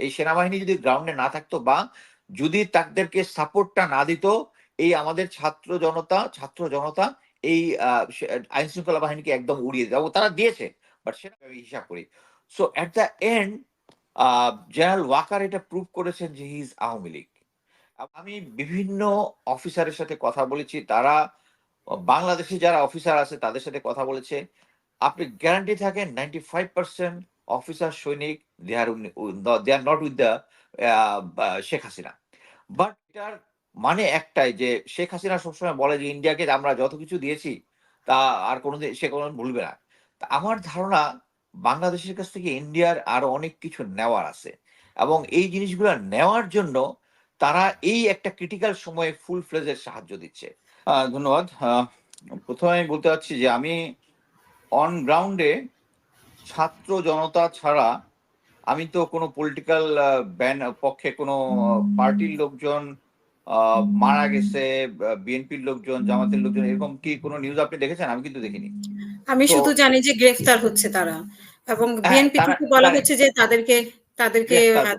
এই সেনাবাহিনী যদি গ্রাউন্ডে না থাকতো বা যদি তাদেরকে সাপোর্টটা না দিত, এই আমাদের ছাত্র জনতা ছাত্র জনতা এই আইন শৃঙ্খলা বাহিনীকে একদম উড়িয়ে দেবো তারা দিয়েছে বাট সেটা আমি হিসাব করি। So at the end General Waker এটা প্রুভ করেছেন যে হি ইজ আওয়ামী লীগ। আমি বিভিন্ন অফিসারের সাথে কথা বলেছি, তারা, বাংলাদেশে যারা অফিসার আছে, তাদের সাথে কথা বলেছে। আপনি গ্যারান্টি থাকেন নাইনটি ফাইভ পার্সেন্ট অফিসার, সৈনিক they are they are not with the Sheikh Hasina but এটার মানে একটাই যে শেখ হাসিনা সবসময় বলে যে ইন্ডিয়াকে আমরা যত কিছু দিয়েছি, তা আর কোনোদিন, সে কোনো ভুলবে না। তা আমার ধারণা বাংলাদেশের কাছ থেকে ইন্ডিয়ার আরও অনেক কিছু নেওয়ার আছে। এবং এই জিনিসগুলো নেওয়ার জন্য তারা এই একটা ক্রিটিক্যাল সময়ে ফুল ফ্লেজের সাহায্য দিচ্ছে। ধন্যবাদ। প্রথমে বলতে চাচ্ছি যে আমি অন গ্রাউন্ডে ছাত্র জনতা ছাড়া আমি তো কোনো পলিটিক্যাল ব্যান পক্ষে কোনো পার্টির লোকজন মারা গেছে বিএনপির লোকজন জামাতের লোকজন এরকম কি কোনো নিউজ আপনি দেখেছেন? আমি কিন্তু দেখিনি। আমি শুধু জানি যে গ্রেফতার হচ্ছে তারা এবং হ্যাঁ, বিএনপি থেকে বলা হচ্ছে যে তাদেরকে তাদেরকে হ্যাঁ,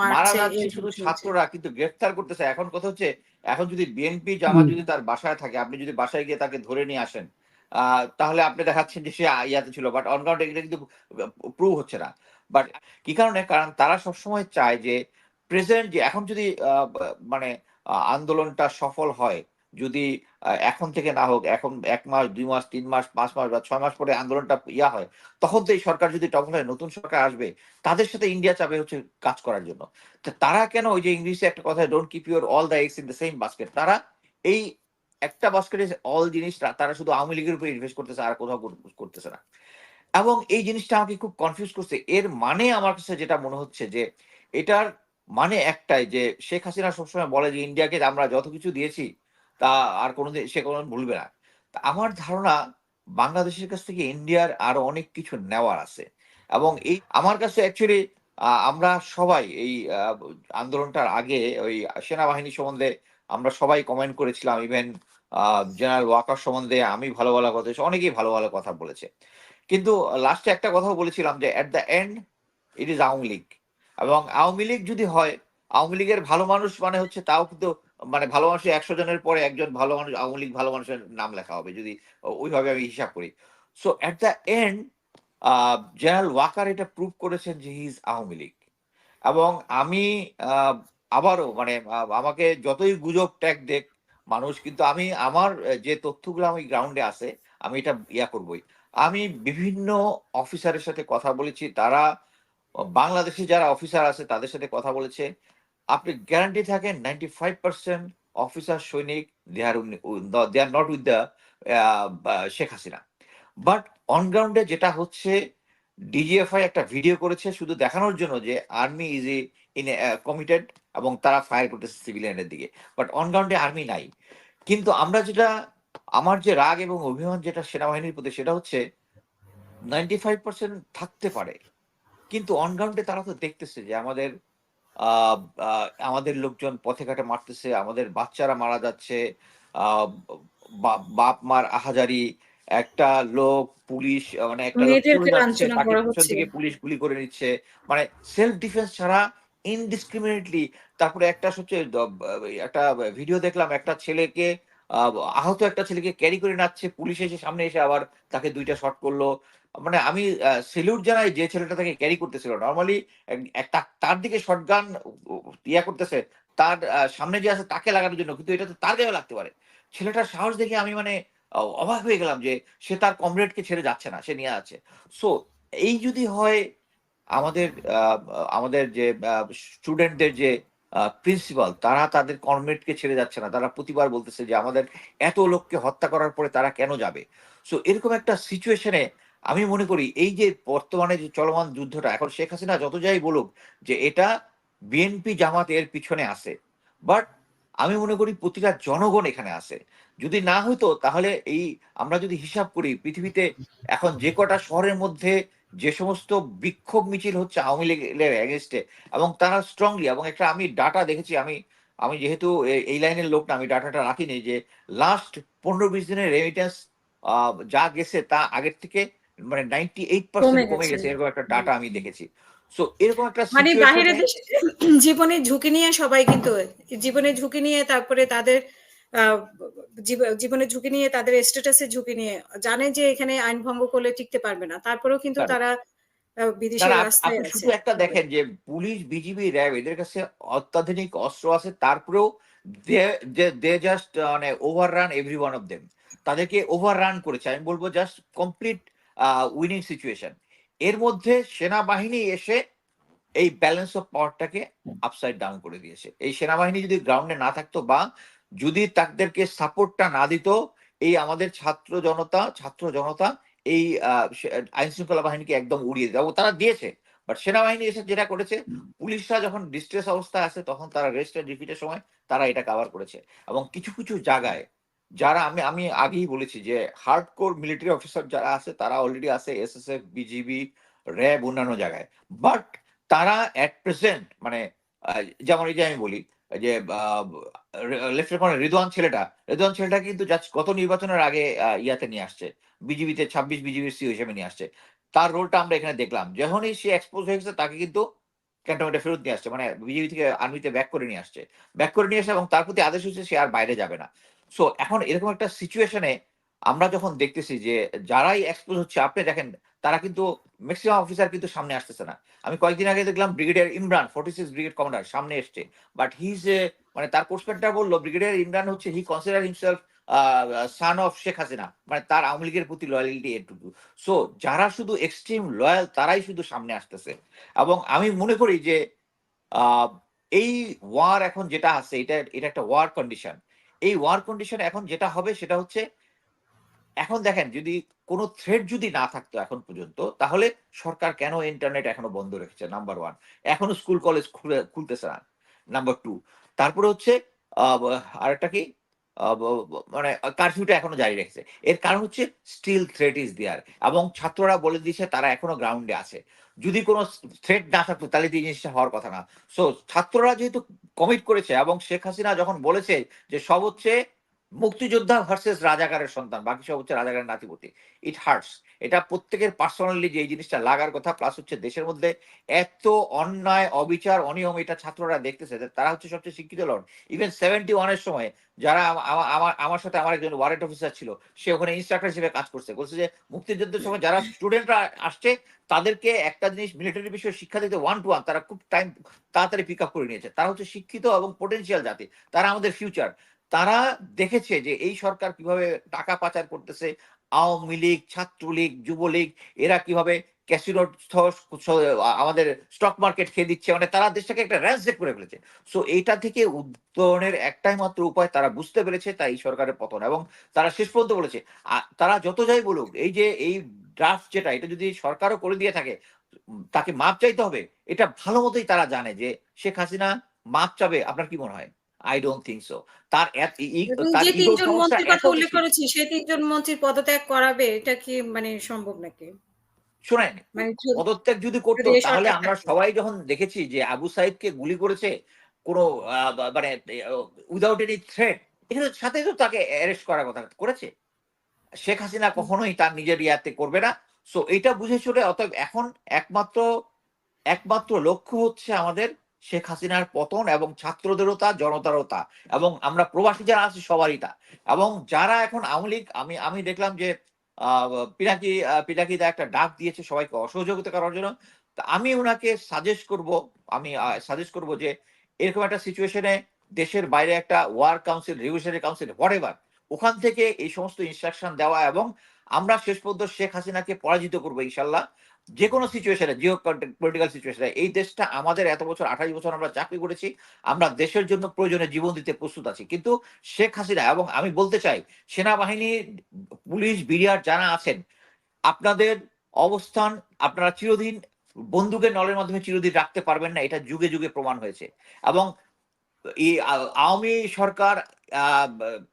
মারা মারছে শুধু ছাত্ররা কিন্তু গ্রেফতার করতেছে। এখন কথা হচ্ছে এখন যদি বিএনপি জামাত যদি তার বাসায় থাকে আপনি যদি বাসায় গিয়ে তাকে ধরে নিয়ে আসেন তাহলে আপনি দেখাচ্ছেন যে সে ইয়াতে ছিল বাট অনগ্রাউন্ড এটা কিন্তু প্রুভ হচ্ছে না। বাট কি কারণে? কারণ তারা সবসময় চায় যে প্রেজেন্ট যে, এখন যদি মানে আন্দোলনটা সফল হয়, যদি এখন থেকে না হোক, এখন এক মাস, দুই মাস, তিন মাস, পাঁচ মাস বা ছয় মাস পরে আন্দোলনটা ইয়া হয়, তখন তো এই সরকার যদি টপল হয় নতুন সরকার আসবে, তাদের সাথে ইন্ডিয়া চাবে হচ্ছে কাজ করার জন্য। তারা কেন ওই যে ইংলিশে একটা কথা don't keep your all the eggs in the same basket তারা এই একটা বাস্কেটে অল জিনিস তারা শুধু আওয়ামী লীগের উপর ইনভেস্ট করতেছে, আর কোথাও করতেছে না। এবং এই জিনিসটা আমাকে খুব কনফিউজ করছে। এর মানে আমার কাছে যেটা মনে হচ্ছে যে, এটার মানে একটাই যে, শেখ হাসিনা সবসময় বলে যে, ইন্ডিয়াকে আমরা যত কিছু দিয়েছি, তা আর কোনোদিন, সে কোনো ভুলবে না। তা আমার ধারণা বাংলাদেশের কাছ থেকে ইন্ডিয়ার আরও অনেক কিছু নেওয়ার আছে। এবং এই, আমার কাছে অ্যাকচুয়ালি আমরা সবাই এই আন্দোলনটার আগে ওই সেনাবাহিনী সম্বন্ধে আমরা সবাই কমেন্ট করেছিলাম ইভেন জেনারেল ওয়াকার সম্বন্ধে আমি ভালো ভালো কথা অনেকেই ভালো ভালো কথা বলেছে। কিন্তু লাস্টে একটা কথাও বলেছিলাম যে at the end it is Awami League. এবং আওয়ামী লীগ যদি হয়, আওয়ামী লীগের ভালো মানুষ মানে হচ্ছে তাও কিন্তু মানে ভালো মানুষের একশো জনের পরে একজন ভালো মানুষ, আওয়ামী লীগ ভালো মানুষের নাম লেখা হবে, যদি ওইভাবে আমি হিসাব করি। So at the end General Waker এটা প্রুভ করেছেন যে হি ইজ আওয়ামী লীগ। এবং আমি আবারও মানে আমাকে যতই গুজব ট্যাগ দেখ, মানুষ কিন্তু আমি, আমার যে তথ্যগুলো আমি গ্রাউন্ডে আছে আমি এটা ইয়া করবই। আমি বিভিন্ন অফিসারের সাথে কথা বলেছি, তারা বাংলাদেশে যারা অফিসার আছে, তাদের সাথে কথা বলেছে। আপনি গ্যারান্টি থাকেন নাইনটি ফাইভ পার্সেন্ট অফিসার, সৈনিক they are they are not with the Sheikh Hasina. But on গ্রাউন্ডে যেটা হচ্ছে ডিজিএফআই একটা ভিডিও করেছে শুধু দেখানোর জন্য যে আর্মি ইজ ইন কমিটেড এবং তারা ফায়ার করতেছে সিভিলিয়ানের দিকে। বাট অন গ্রাউন্ডে আর্মি নাই। কিন্তু আমরা যেটা, আমার যে রাগ এবং অভিমান যেটা সেনাবাহিনীর প্রতি, সেটা হচ্ছে নাইনটি ফাইভ পার্সেন্ট থাকতে পারে। কিন্তু অন গ্রাউন্ডে তারা তো দেখতেছে যে আমাদের আমাদের লোকজন পথে ঘাটে মারতেছে, আমাদের বাচ্চারা মারা যাচ্ছে বাপ মার আহাজারি একটা লোক পুলিশ মানে একটা থেকে পুলিশ গুলি করে নিচ্ছে। মানে সেলফ ডিফেন্স ছাড়া ইনডিসক্রিমিনেটলি তারপরে একটা হচ্ছে একটা ভিডিও দেখলাম একটা ছেলেকে আহত একটা ছেলেকে ক্যারি করে নাচ্ছে। পুলিশ এসে সামনে এসে আবার তাকে দুইটা শট করল। মানে আমি সেলিউট জানাই যে ছেলেটা তাকে ক্যারি করতেছিল। নর্মালি একটা তার দিকে শটগান ইয়া করতেছে। তার সামনে যে আছে তাকে লাগানোর জন্য কিন্তু এটা তো তার গায়ে লাগতে পারে। ছেলেটার সাহস দেখে আমি মানে অবাক হয়ে গেলাম যে সে তার কমরেডকে ছেড়ে যাচ্ছে না, সে নিয়ে আছে। সো এই যদি হয়, আমাদের আমাদের যে স্টুডেন্টদের যে প্রিন্সিপাল তারা তাদের কমরেডকে ছেড়ে যাচ্ছে না। তারা প্রতিবার বলতেছে যে, আমাদের এত লোককে হত্যা করার পরে তারা কেন যাবে? সো এরকম একটা সিচুয়েশনে আমি মনে করি, এই যে বর্তমানে যে চলমান যুদ্ধটা, এখন শেখ হাসিনা যত যাই বলুক যে, এটা বিএনপি জামাত এর পিছনে আছে। বাট আমি মনে করি প্রতিটা জনগণ এখানে আছে। যদি না হতো তাহলে এই আমরা যদি হিসাব করি পৃথিবীতে এখন যে কটা শহরের মধ্যে যে সমস্ত বিক্ষোভ মিছিল হচ্ছে আওয়ামী লীগের এগেনস্টে এবং তারা স্ট্রংলি এবং একটা আমি ডাটা দেখেছি আমি আমি যেহেতু এই লাইনের লোক না আমি ডাটাটা রাখিনি যে লাস্ট পনেরো বিশ দিনের রেমিটেন্স যা গেছে তা আগের থেকে মানে নাইনটি এইট পার্সেন্ট কমে। গেছে। এরকম একটা ডাটা আমি দেখেছি। সো এরকম একটা মানে দেশে জীবনের ঝুঁকি নিয়ে সবাই কিন্তু জীবনের ঝুঁকি নিয়ে তারপরে তাদের আহ, জীবনের ঝুঁকি নিয়ে তাদের স্ট্যাটাসের ঝুঁকি নিয়ে জানে যে এখানে আইন ভঙ্গ করলে টিকতে পারবে না। তারপরেও কিন্তু তারা আপ- রাস্তায় আছে। শুধু একটা দেখেন যে পুলিশ বিজিবি র্যাব এদের কাছে অত্যাধুনিক অস্ত্র আছে। তারপরেও দে দে জাস্ট মানে over run every one of them তাদেরকে ওভার রান করেছে। আমি বলব জাস্ট কমপ্লিট উইনিং সিচুয়েশন এর মধ্যে সেনাবাহিনী এসে এই ব্যালেন্স অফ পাওয়ারটাকে আপসাইড ডাউন করে দিয়েছে। এই সেনাবাহিনী যদি গ্রাউন্ডে না থাকতো বা যদি তাদেরকে সাপোর্টটা না দিত, এই আমাদের ছাত্র জনতা ছাত্র জনতা এই আইন শৃঙ্খলা বাহিনীকে একদম উড়িয়ে দেবো তারা দিয়েছে বাট সেনাবাহিনী এসে যেটা করেছে, পুলিশরা যখন ডিস্ট্রেস অবস্থায় আছে তখন তারা রেস্ট এন্ড রিপিটের সময় তারা এটা কভার করেছে। এবং কিছু কিছু জায়গায় যারা আমি আমি আগেই বলেছি যে হার্ড কোর মিলিটারি অফিসার যারা আছে, তারা অলরেডি আছে এসএসএফ বিজিবি র্যাব অন্যান্য জায়গায়। বাট তারা অ্যাট প্রেজেন্ট মানে যেমন এই যে আমি বলি, যে লেফটেন্যান্ট রিদওয়ান ছেলেটা রিদওয়ান ছেলেটা কিন্তু গত নির্বাচনের আগে ইয়াতে নিয়ে আসছে। বিজিবিতে ছাব্বিশ বিজিবির সিও হিসেবে নিয়ে আসছে। তার রোলটা আমরা এখানে দেখলাম। যখনই সে এক্সপোজ হয়ে গেছে, তাকে কিন্তু ক্যান্টনমেন্টে ফেরত নিয়ে আসছে। মানে বিজেপি থেকে আর্মিতে ব্যাক করে নিয়ে আসছে। ব্যাক করে নিয়ে আসে এবং তার প্রতি আদেশ হচ্ছে সে আর বাইরে যাবে না। সো এখন এরকম একটা সিচুয়েশনে আমরা যখন দেখতেছি যে যারাই এক্সপোজ হচ্ছে, আপনি দেখেন, তারা কিন্তু ম্যাক্সিমাম অফিসার কিন্তু সামনে আসতেছে না। আমি কয়েকদিন আগে দেখলাম brigadier Imran forty six brigade commander সামনে এসছে। বাট হিজ মানে তার পোস্টম্যানটা বলল ব্রিগেডিয়ার ইমরান হচ্ছে he consider himself son of Sheikh Hasina মানে তার আওয়ামী লীগের প্রতি লয়ালিটি এটুকু সো যারা শুধু এক্সট্রিম লয়াল তারাই শুধু সামনে আসতেছে। এবং আমি মনে করি যে এই ওয়ার এখন যেটা আছে, এটা এটা একটা ওয়ার কন্ডিশন এই ওয়ার কন্ডিশন এখন যেটা হবে সেটা হচ্ছে, এখন দেখেন যদি কোনো থ্রেড যদি না থাকতো এখন পর্যন্ত, তাহলে সরকার কেন ইন্টারনেট এখনও বন্ধ রেখেছে? নাম্বার ওয়ান এখনও স্কুল কলেজ খুলতেছে না। নাম্বার টু তারপরে হচ্ছে আরেকটা কি? মানে কারফিউটা এখনও জারি রেখেছে। এর কারণ হচ্ছে স্টিল থ্রেট ইজ দেয়ার এবং ছাত্ররা বলে দিয়েছে তারা এখনও গ্রাউন্ডে আছে। যদি কোনো থ্রেট না থাকতো তাহলে এই জিনিসটা হওয়ার কথা না। সো ছাত্ররা যেহেতু কমিট করেছে এবং শেখ হাসিনা যখন বলেছে যে সব হচ্ছে মুক্তিযোদ্ধা ভার্সেস রাজাকারের সন্তান, বাকি সব হচ্ছে রাজাকারের নাতিপতি। ইট হার্টস এটা প্রত্যেকের পার্সোনালি যে এই জিনিসটা লাগার কথা প্লাস হচ্ছে দেশের মধ্যে এত অন্যায়, অবিচার, অনিয়ম এটা ছাত্ররা দেখতেছে তারা হচ্ছে সবচেয়ে শিক্ষিত লন ইভেন সেভেন্টি ওয়ানের সময় যারা আমা- আমা- আমার আমার সাথে আমার একজন ওয়ারেন্ট অফিসার ছিল, সে ওখানে ইনস্ট্রাক্টর হিসেবে কাজ করছে। বলছে যে মুক্তিযুদ্ধের সময় যারা স্টুডেন্টরা আসছে, তাদেরকে একটা জিনিস মিলিটারি বিষয়ে শিক্ষা দিতে ওয়ান টু ওয়ান তারা খুব টাইম তাড়াতাড়ি পিক আপ করে নিয়েছে। তারা হচ্ছে শিক্ষিত এবং পোটেনশিয়াল জাতি। তারা আমাদের ফিউচার তারা দেখেছে যে এই সরকার কীভাবে টাকা পাচার করতেছে, আওয়ামী লীগ, ছাত্রলীগ, যুবলীগ, এরা কীভাবে ক্যাসিনো আমাদের স্টক মার্কেট খেয়ে দিচ্ছে মানে তারা দেশটাকে একটা র্যান্সেট করে ফেলেছে। সো এইটা থেকে উত্তরণের একটাই মাত্র উপায় তারা বুঝতে পেরেছে, তাই এই সরকারের পতন। এবং তারা শেষ পর্যন্ত বলেছে তারা যত যাই বলুক, এই যে, এই ড্রাফট যেটা, এটা যদি সরকারও করে দিয়ে থাকে তাকে মাপ চাইতে হবে, এটা ভালো মতোই তারা জানে যে শেখ হাসিনা মাপ চাবে। আপনার কি মনে হয়? আই ডোন্ট থিঙ্ক সো তার যে তিনজন মন্ত্রীর কথা উল্লেখ। করেছি সেই তিনজন মন্ত্রীর পদত্যাগ করাবে এটা কি মানে সম্ভব নাকি? শোনেন মানে পদত্যাগ যদি করতো তাহলে আমরা সবাই যখন দেখেছি যে আবু সাইদকে গুলি করেছে কোনো মানে উইদাউট এনি থ্রেট এখানে সাথে তো তাকে অ্যারেস্ট করার কথা করেছে। শেখ হাসিনা কখনোই তার নিজের ইয়াতে করবে না। সো এটা বুঝে চলে অতএব এখন একমাত্র একমাত্র লক্ষ্য হচ্ছে আমাদের শেখ হাসিনার পতন এবং ছাত্রদেরও তা, জনতারও তা। এবং আমরা প্রবাসী যারা আছি, সবারই তা। এবং যারা এখন আওয়ামী লীগ, আমি আমি দেখলাম যে পিনাকি পিনাকি দা একটা ডাক দিয়েছে সবাইকে অসহযোগিতা করার জন্য। আমি ওনাকে সাজেস্ট করব, আমি সাজেস্ট করব যে, এরকম একটা সিচুয়েশনে দেশের বাইরে একটা ওয়ার কাউন্সিল রেগুলেশনারি কাউন্সিল হোয়াট ওখান থেকে এই সমস্ত ইনস্ট্রাকশন দেওয়া এবং আমরা শেষ পর্যন্ত শেখ হাসিনাকে পরাজিত করব, ইনশাল্লাহ। যে কোনো সিচুয়েশনে জিও পলিটিক্যাল সিচুয়েশনে এই দেশটা আমাদের এত বছর, আঠাশ বছর আমরা চাকরি করেছি, আমরা দেশের জন্য প্রয়োজনে জীবন দিতে প্রস্তুত আছি। কিন্তু শেখ হাসিনা এবং আমি বলতে চাই, সেনাবাহিনী, পুলিশ বিরিয়ার যারা আছেন, আপনাদের অবস্থান, আপনারা চিরদিন বন্দুকের নলের মাধ্যমে চিরদিন রাখতে পারবেন না, এটা যুগে যুগে প্রমাণ হয়েছে। এবং এই আওয়ামী সরকার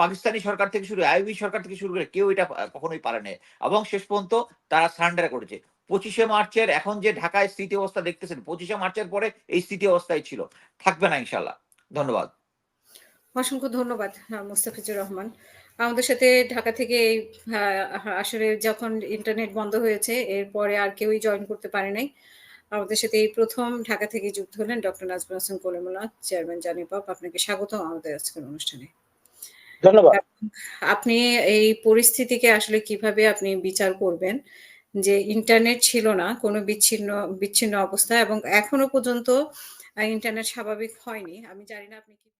পাকিস্তানি সরকার থেকে শুরু, আইবি সরকার থেকে শুরু করে কেউ এটা কখনোই পারে না এবং শেষ পর্যন্ত তারা সারেন্ডার করেছে। পঁচিশে মার্চের এখন যে ঢাকায় স্থিতি অবস্থা দেখতেছেন পঁচিশে মার্চের পরে এই স্থিতি অবস্থায় ছিল। থাকবে না ইনশাল্লাহ ধন্যবাদ। অসংখ্য ধন্যবাদ মোস্তাফিজুর রহমান। আমাদের সাথে ঢাকা থেকে এই, আসলে যখন ইন্টারনেট বন্ধ হয়েছে এরপরে আর কেউই জয়েন করতে পারে নাই। আমাদের সাথে এই প্রথম ঢাকা থেকে যুক্ত হলেন ডক্টর নাজমুল হাসান কলিমুল্লাহ চেয়ারম্যান জানি পপ আপনাকে স্বাগত আমাদের আজকের অনুষ্ঠানে। ধন্যবাদ। আপনি এই পরিস্থিতিকে আসলে কীভাবে আপনি বিচার করবেন যে ইন্টারনেট ছিল না, কোনো বিচ্ছিন্ন বিচ্ছিন্ন অবস্থা এবং এখনও পর্যন্ত ইন্টারনেট স্বাভাবিক হয়নি। আমি জানি না আপনি কি